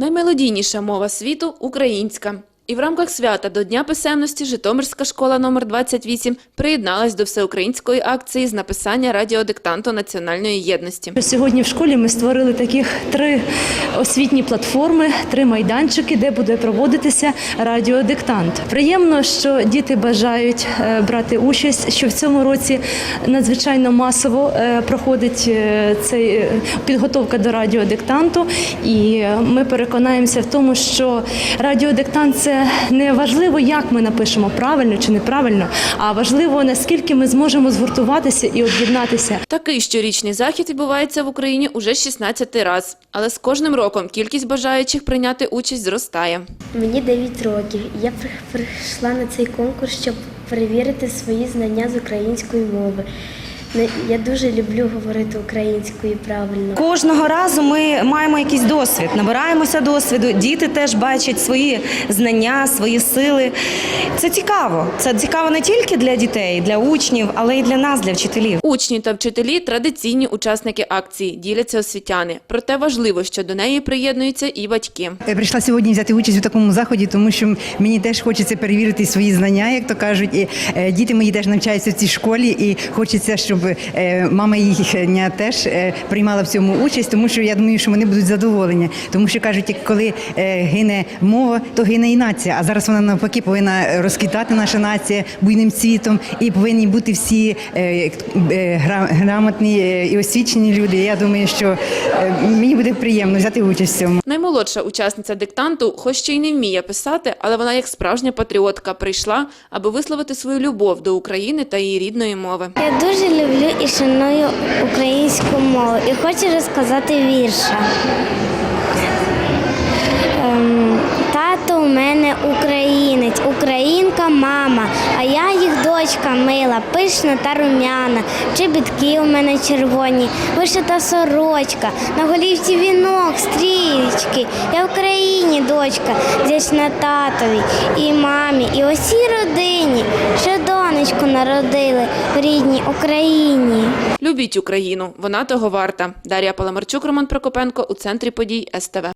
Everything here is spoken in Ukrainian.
Наймелодійніша мова світу українська. І в рамках свята до Дня писемності Житомирська школа номер 28 приєдналась до всеукраїнської акції з написання радіодиктанту національної єдності. Сьогодні в школі ми створили таких три освітні платформи, три майданчики, де буде проводитися радіодиктант. Приємно, що діти бажають е, брати участь, що в цьому році надзвичайно масово е, проходить е, цей підготовка до радіодиктанту, і ми переконаємося в тому, що радіодиктант це не важливо, як ми напишемо правильно чи неправильно, а важливо наскільки ми зможемо згуртуватися і об'єднатися. Такий щорічний захід відбувається в Україні уже 16 раз, але з кожним роком кількість бажаючих прийняти участь зростає. Мені 9 років. і Я при- прийшла на цей конкурс, щоб перевірити свої знання з української мови. Не- Я дуже люблю говорити українською правильно. Кожного разу ми маємо якийсь досвід, набираємося досвіду. Діти теж бачать свої знання, свої сили. Це цікаво. Це цікаво не тільки для дітей, для учнів, але й для нас, для вчителів. Учні та вчителі традиційні учасники акції, діляться освітяни. Проте важливо, що до неї приєднуються і батьки. Я прийшла сьогодні взяти участь у такому заході, тому що мені теж хочеться перевірити свої знання, як то кажуть. І е, діти мої теж навчаються в цій школі, і хочеться, щоб е, мама їхня теж е, приймала в цьому участь, тому що я думаю, що вони будуть задоволені. Тому що кажуть, як коли е, гине мова, то гине і нація. А зараз вона навпаки повинна розквітати наша нація буйним цвітом, і повинні бути всі грамотні і освічені люди. Я думаю, що мені буде приємно взяти участь в цьому. Наймолодша учасниця диктанту, хоч ще й не вміє писати, але вона як справжня патріотка прийшла, аби висловити свою любов до України та її рідної мови. Я дуже люблю і шаную українську мову і хочу розказати вірша. Ем, Тато у мене українець, українка мама, а я їх дочка мила, пишна та рум'яна. Чобітки у мене червоні, вишита сорочка, на голівці вінок, стрічки. Я в країні дочка, вдячна татові і мамі, і усій родині, донечку народили в рідній Україні. Любіть Україну, вона того варта. Дар'я Паламарчук, Роман Прокопенко у центрі подій СТВ.